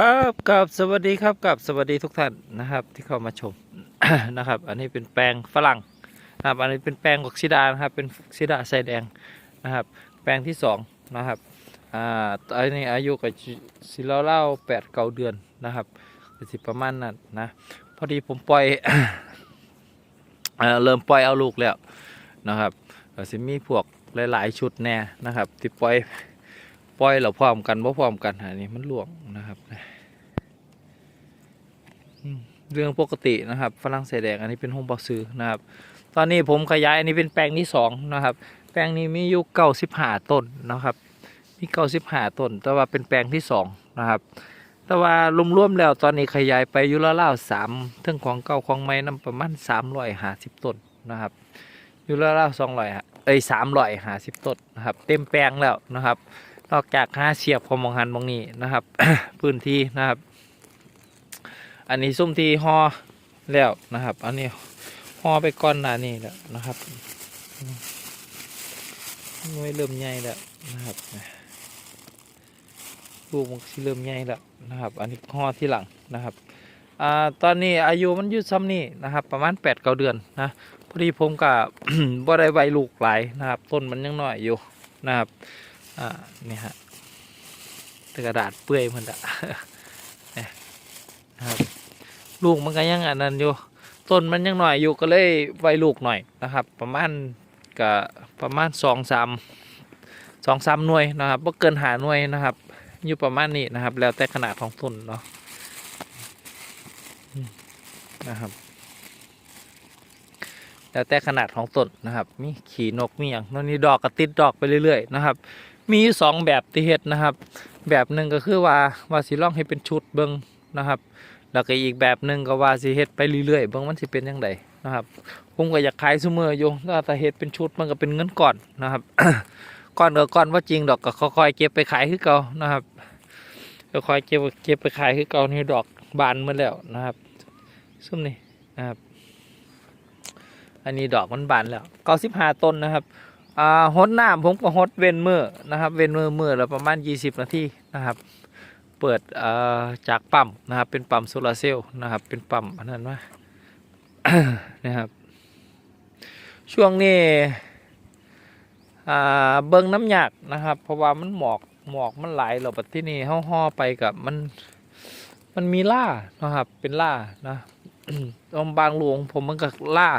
ครับกับสวัสดีครับกับสวัสดีทุกท่านนะครับ ที่เข้ามาชมนะครับ อันนี้เป็นแปลงฝรั่งนะครับ อันนี้เป็นแปลงกอกซิดานะครับ เป็นซิดาไซแดงนะครับ แปลงที่สองนะครับอ่าอันนี้อายุกับสิเล่าเล่าแปดเก้าเดือนนะครับสิประมาณนั้นนะพอดีผมปล่อยเอ่อเริ่มปล่อยเอาลูกแล้วนะครับสิมีพวกหลาย ๆ ชุดแน่นะครับที่ปล่อย ปล่อยเราพร้อมกันบ่พร้อมกันอันนี้มันหลวงนะครับเรื่องปกตินะครับฝรั่งเศสแดงอันนี้เป็นห้องบอซื้อนะครับ ตอนนี้ผมขยายอันนี้เป็นแปลงที่สองนะครับ แปลงนี้มีอยู่เก้าสิบห้าต้นนะครับมีเก้าสิบห้าต้น แต่ว่าเป็นแปลงที่สองนะครับ แต่ว่ารวมๆแล้วตอนนี้ขยายไปอยู่ละเล่าสามเทั้งของเก่าของใหม่นำประมาณสามร้อยห้าสิบต้นนะครับอยู่ละเล่าสองร้อยเอ้ยสามร้อยห้าสิบต้นนะครับ เต็มแปลงแล้วนะครับ นอกจากห้าเสียบของมองหันมองนี้นะครับ พื้นที่นะครับ อันนี้ซุ้มที่ห่อแล้วนะครับ อันนี้ห่อไปก้อนหนานี่แล้วนะครับหน่วยเริ่มใหญ่แล้วนะครับลูกมันสิเริ่มใหญ่แล้วนะครับ อันนี้ห่อที่หลังนะครับอ่าตอนนี้อายุมันยืดซ้ำนี่นะครับ ประมาณแปดเก้าเดือนนะพอดีผมกับบ่ได้ใบลูกหลายนะครับ ต้นมันยังน้อยอยู่นะครับ อ่านี่ฮะตกระดาษเปื่อยมันอะนี่ยนะครับ ลูกมันก็ยังอันนั้นอยู่ต้นมันยังหน่อยอยู่ก็เลยไว้ลูกหน่อยนะครับ ประมาณก็ประมาณสองสามสองสามหน่วยนะครับบ่เกินหาหน่วยนะครับ อยู่ประมาณนี้นะครับ แล้วแต่ขนาดของต้นเนาะนะครับ แล้วแต่ขนาดของต้นนะครับ มีขี่นกมีอย่างนั่นนี่ดอกก็ติดดอกไปเรื่อยๆนะครับ มีสองแบบที่เฮ็ดนะครับ แบบหนึ่งก็คือว่าว่าสิลองให้เป็นชุดเบิ้งนะครับ แล้วก็อีกแบบหนึ่งก็ว่าสิเฮ็ดไปเรื่อยๆเบิ้งมันสิเป็นยังไงนะครับผมก็อยากขายซุมืออยู่ถ้าแต่เฮ็ดเป็นชุดมันก็เป็นเงินก่อนนะครับก่อนก็ก่อนว่าจริงดอกก็ค่อยๆเก็บไปขายคือเก่านะครับค่อยๆเก็บเก็บไปขายคือเก่านี่ดอกบานมาแล้วนะครับซุ่มนี่นะครับ อันนี้ดอกมันบานแล้วเก้าสิบห้าต้นนะครับ อ่าฮดน้ำผมก็ฮดเว้นมือนะครับเว้นมือมือละประมาณ 20 นาทีนะครับ เปิดอ่อจากปั๊มนะครับ เป็นปั๊มโซลาร์เซลล์นะครับ เป็นปั๊มอันนั้นว่านะครับ ช่วงนี้อ่าเบิ้งน้ำหยักนะครับ เพราะว่ามันหมอกหมอกมันไหลเราปัดที่นี่ห่อห่อไปกับมันมันมีล่านะครับ เป็นล่านะตรงบางหลวงผมมันก็ล่า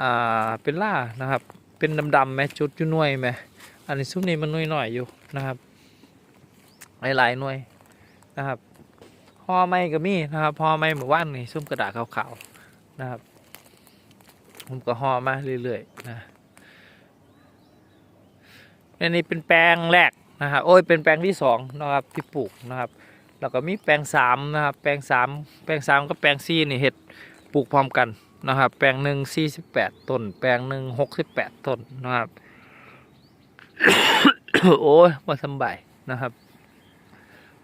อ่าเป็นล่านะครับ เป็นดำๆไหมจุดอยู่น่วยไหมอันนี้ซุ้มนี้มันน่วยหน่อยอยู่นะครับ หลายๆหน่วยนะครับห่อไม้ก็มีนะครับห่อไม้หมู่บ้านนี่ซุ้มกระดาษขาวๆนะครับผมก็ห่อมาเรื่อยๆนะอันนี้เป็นแปลงแรกนะครับโอ้ยเป็นแปลงที่สองนะครับที่ปลูกนะครับแล้วก็มีแปลงสามนะครับแปลงสามแปลงสามกับแปลงสี่นี่เห็ดปลูกพร้อมกัน นะครับ แปลงหนึ่งสี่สิบแปดต้น แปลงหนึ่งหกสิบแปดต้นนะครับ โอ้ยมาสบายนะครับ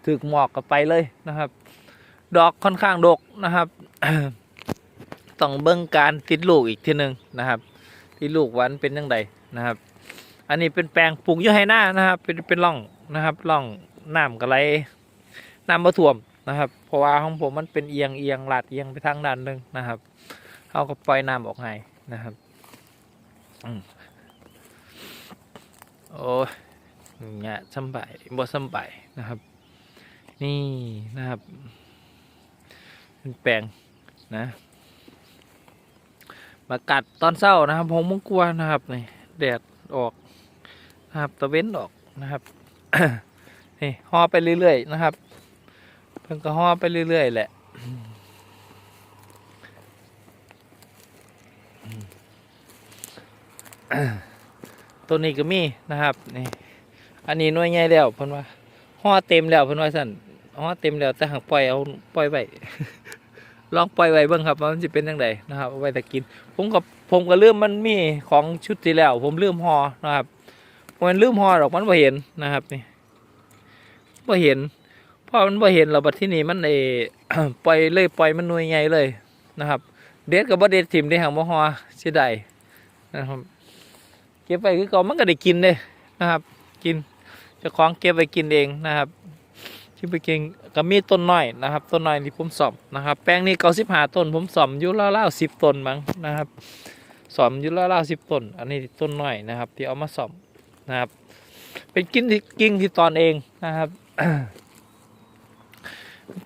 ถึกหมอกกับไปเลยนะครับ ดอกค่อนข้างดกนะครับต้องเบิ้งการติดลูกอีกทีหนึ่งนะครับติดลูกวันเป็นยังไงนะครับ อันนี้เป็นแปลงปลูกยูไฮหน้านะครับ เป็นเป็นร่องนะครับร่องน้ำกระไรน้ำมาท่วมนะครับ เพราะว่าของผมมันเป็นเอียงเอียงลาดเอียงไปทางด้านหนึ่งนะครับ เขาก็ปล่อยน้ำออกให้นะครับอืมโอ้ยเนี่ยสบายบ่สบายนะครับ นี่นะครับเป็นแปลงนะมากัดตอนเช้านะครับผมมังกลัวนะครับนี่แดดออกนะครับตะเว้นออกนะครับนี่ห่อไปเรื่อยๆนะครับ เพิ่งก็ห่อไปเรื่อยๆแหละ ตัวนี้ก็มีนะครับนี่อันนี้น่วยใหญ่แล้วเพิ่นว่าห่อเต็มแล้วเพิ่นว่าสั่นห่อเต็มแล้วแต่หากปล่อยเอาปล่อยไว้ลองปล่อยไว้เบิ่งครับว่ามันจะเป็นยังไงนะครับเอาไว้แต่กิน ผมกับผมก็ลืมมันมีของชุดที่แล้ว ผมลืมห่อนะครับมันลืมห่อหรอกมันบ่เห็นนะครับนี่บ่เห็นพอมันบ่เห็นเราบัดที่นี่มันเอปล่อยเลยปล่อยมันหน่วยใหญ่เลยนะครับ เด็ดกับบ่เด็ดถิ่มได้หางบ่ห่อเสียดายนะครับ เก็บไว้คือเก่ามันก็ได้กินเลยนะครับ กินเจ้าของเก็บไว้กินเองนะครับชิมไปเก่งก็มีต้นน้อยนะครับ ต้นน้อยที่ผมสอมนะครับ แปลงนี้เก้าสิบห้าต้น ผมสอมอยู่ราๆสิบต้นมั้งนะครับสอมอยู่ราๆสิบต้น อันนี้ต้นน้อยนะครับ ที่เอามาสอมนะครับ เป็นกิ่งที่กิ่งที่ตอนเองนะครับ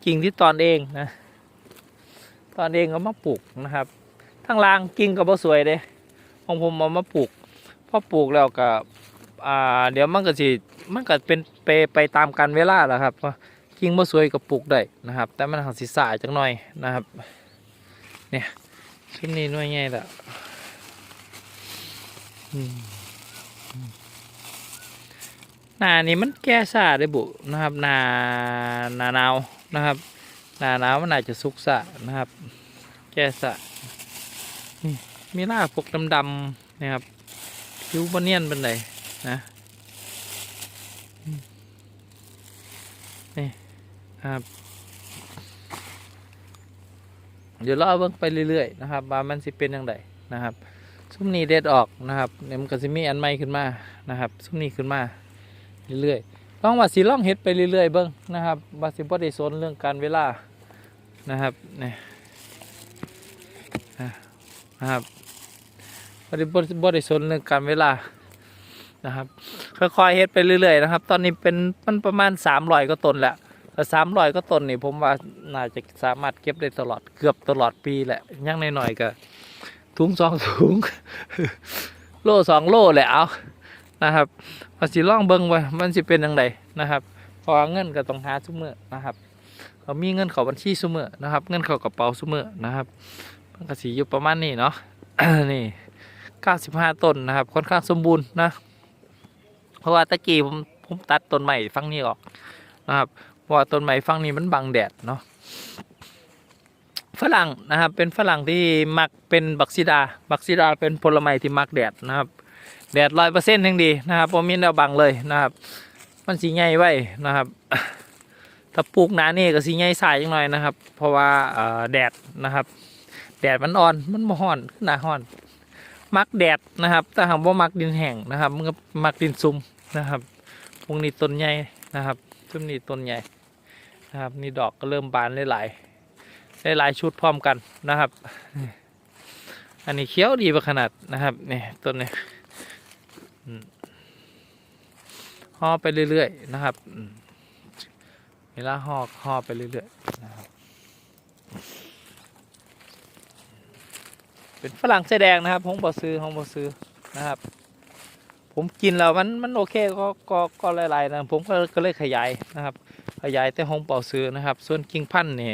กิ่งที่ตอนเองนะ ตอนเองเอามาปลูกนะครับทั้งล่างกิ่งก็บ่สวยเด้ของผมเอามาปลูก พอปลูกแล้วก็อ่าเดี๋ยวมันก็สิมันก็เป็นไปไปตามกันเวลาแหละครับกิ่งบ่สวยก็ปลูกได้นะครับ แต่มันหักสิสายจักหน่อยนะครับ เนี่ยชุดนี้น่วยใหญ่ละหนานี้มันแก่ซาได้บุนะครับหนาหนาหนาวนะครับหนาหนาวมันอาจจะสุกสะนะครับ แก่สะนี่มีรากพวกดำๆนะครับ ผิวบนเนียนเป็นไดนะนี่ครับเดี๋ยวเราเอาเบิ่งไปเรื่อยๆนะครับว่ามันสิเป็นยังไงนะครับ ซุ้มนี้เด็ดออกนะครับเนี่ยมันก็สิมีอันใหม่ขึ้นมานะครับ ซุ้มนี้ขึ้นมาเรื่อยๆลองว่าสิลองเฮ็ดไปเรื่อยๆเบิ่งนะครับว่าสิบ่ได้สนเรื่องการเวลานะครับนี่นะครับ บริบทบริสนเรื่องการเวลานะครับค่อยๆเฮ็ดไปเรื่อยๆนะครับ ตอนนี้เป็นมันประมาณสามร้อยก็ต้นแหละแต่สามร้อยก็ต้นนี่ผมว่าน่าจะสามารถเก็บได้ตลอดเกือบตลอดปีแหละยังหน้อยๆก็ถุงสองถุงโลสองโลแหละเอานะครับว่าสิล่องเบิ้งว่ามันสิเป็นยังไงนะครับพอเงินก็ต้องหาทุกเมื่อนะครับเขามีเงินเขาบัญชีซุมือนะครับ เงินเขากระเป๋าซุมือนะครับมันก็สีอยู่ประมาณนี้เนาะนี่ เก้าสิบห้าต้นนะครับ ค่อนข้างสมบูรณ์นะ เพราะว่าตะกี้ผมผมตัดต้นใหม่ฟังนี้ออกนะครับเพราะว่าต้นใหม่ฟังนี้มันบังแดดเนาะฝรั่งนะครับ เป็นฝรั่งที่มักเป็นบักซิดา บักซิดาเป็นผลไม้ที่มักแดดนะครับ แดดร้อยเปอร์เซ็นต์ทั้งดีนะครับผมมีแนวบังเลยนะครับ มันสีใหญ่ไว้นะครับ ถ้าปลูกหนานี่ก็สีใหญ่สายจังหน่อยนะครับ เพราะว่าแดดนะครับ แดดมันอ่อน มันบ่ฮ้อนหนาฮ้อน มักแดดนะครับ แต่หากว่ามักดินแห้งนะครับมันก็มักดินซุ่มนะครับพวกนี้ต้นใหญ่นะครับต้นนี้ต้นใหญ่นะครับนี่ดอกก็เริ่มบานหลายๆหลายๆชุดพร้อมกันนะครับ อันนี้เขียวดีไปขนาดนะครับนี่ต้นนี้ห่อไปเรื่อยๆนะครับเวลาห่อห่อไปเรื่อยๆนะครับ เป็นฝรั่งแสดงนะครับผมบอซื้อผมบอซื้อนะครับ ผมกินแล้วมันมันโอเคก็ก็ก็หลายๆนะผมก็ก็เลยขยายนะครับ ขยายแต่ห้องเป่าซื้อนะครับ ส่วนกิ่งพันธุ์นี่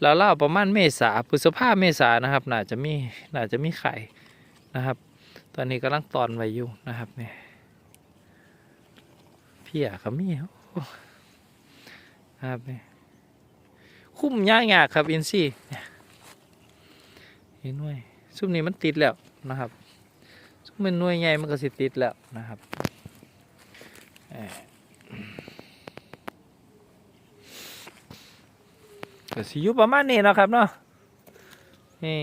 แล้วเล่าประมาณเมษาพฤษภาเมษานะครับน่าจะมีน่าจะมีไข่นะครับ ตอนนี้กำลังตอนไว้อยู่นะครับเนี่ยเพียเขามีครับเนี่ยคุ้มยากยากครับอินซี่เนี่ยเห็นไหน่วย ซุ่มนี้มันติดแล้วนะครับซุ่มเป็นหน่วยใหญ่มันก็สิติดแล้วนะครับก็สิยู่ประมาณนี้นะครับเนาะนี่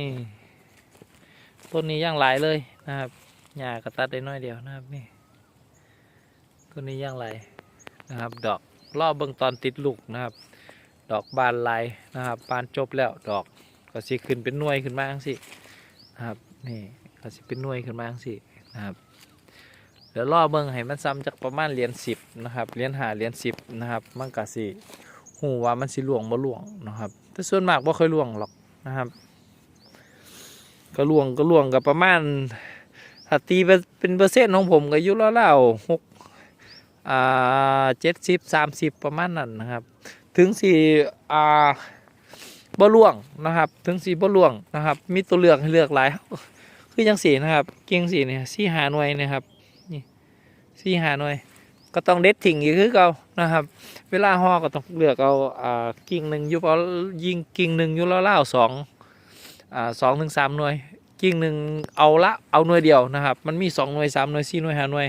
ต้นนี้ย่างหลายเลยนะครับหญ้าก็ตัดได้น้อยเดียวนะครับนี่ต้นนี้ย่างหลายนะครับ ดอกรอบเบิ่งตอนติดลูกนะครับ ดอกบานลายนะครับบานจบแล้วดอกก็สิขึ้นเป็นหน่วยขึ้นมาจังสิ นะครับนี่ก็สิเป็นหน่วยขึ้นมาจังสินะครับเดี๋ยวรอเบิ่งให้มันซ้ำจากประมาณเหรียญสิบนะครับเหรียญหาเหรียญสิบนะครับมันก็สิหูว่ามันสิหลวงบ่หลวงนะครับแต่ส่วนมากบ่ค่อยหลวงหรอกนะครับ ก็หลวงก็หลวงกับประมาณถ้าตีเป็นเปอร์เซ็นต์ของผมก็อยู่ราวหกอ่าเจ็ดสิบสามสิบประมาณนั้นนะครับ ถึงสี่อ่า บ่ล่วงนะครับ ถึงสีบ่ล่วงนะครับ มีตัวเลือกให้เลือกหลาย คือยังสีนะครับกิ่งสีเนี่ยสี่หาหน่วยนะครับนี่สี่หาหน่วย ก็ต้องเด็ดทิ้งอีกคือเก่านะครับ เวลาห่อก็ต้องเลือกเอาอ่ากิ่งหนึ่งยู่เอายิงกิ่งหนึ่งยู่แล้วเล่าสองอ่าสองถึงสามหน่วย กิ่งหนึ่งเอาละเอาหน่วยเดียวนะครับ มันมีสองหน่วยสามหน่วยสี่หน่วยห้าหน่วย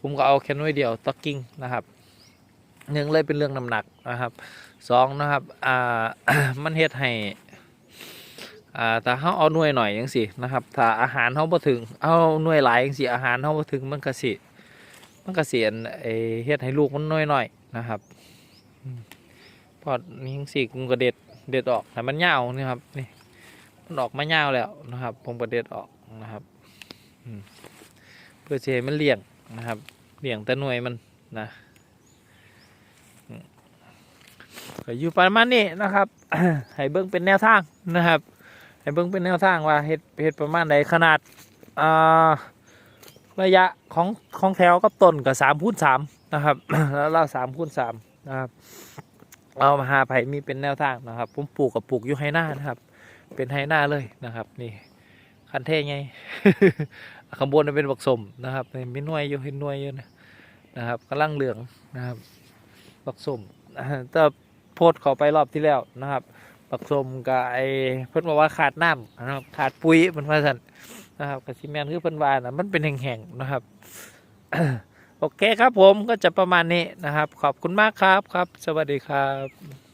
ผมก็เอาแค่หน่วยเดียวต่อกิ่งนะครับหนึ่งเลยเป็นเรื่องน้ำหนักนะครับ สองนะครับ อ่า มันเฮ็ดให้ อ่าถ้าเขาเอาหน่วยหน่อยยังสินะครับ ถ้าอาหารเขาบ่ถึง เอาหน่วยหลายยังสิอาหารเขาบ่ถึงมันก็สิ มันก็เสียนไอเฮ็ดให้ลูกมันน้อยหน่อยนะครับพอนี้สี่ผมก็เด็ด เด็ดออกแต่มันยาวนี่ครับ นี่ มันออกมายาวแล้วนะครับ ผมก็เด็ดออกนะครับเพื่อจะให้มันเลี่ยงนะครับ เลี่ยงแต่หน่วยมันนะอืม ก็อยู่ประมาณนี้นะครับให้เบิ้งเป็นแนวทางนะครับให้เบิ้งเป็นแนวทางว่าเฮ็ดเฮ็ดประมาณใดขนาดอ่าระยะของของแถวกับต้นกับสามคูณสามนะครับแล้วเราสามคูณสามนะครับเอามาหาไผ่มีเป็นแนวทางนะครับผมปลูกกับปลูกอยู่ไฮหน้านะครับ เป็นไฮหน้าเลยนะครับ นี่คันเท่ไงข้างบนน่ะเป็นบักสมนะครับนี่มีหน่วยอยู่เห็นหน่วยอยู่นะนะครับกำลังเหลืองนะครับบักสมอ่าแต่ โพดเขาไปรอบที่แล้วนะครับปักสมกับไอเพิ่นบอกว่าขาดน้ำนะครับขาดปุ๋ยมันว่าสันนะครับกับซีเมนคือเพิ่นวานะมันเป็นแห่งๆนะครับโอเคครับผมก็จะประมาณนี้นะครับ ขอบคุณมากครับครับ สวัสดีครับ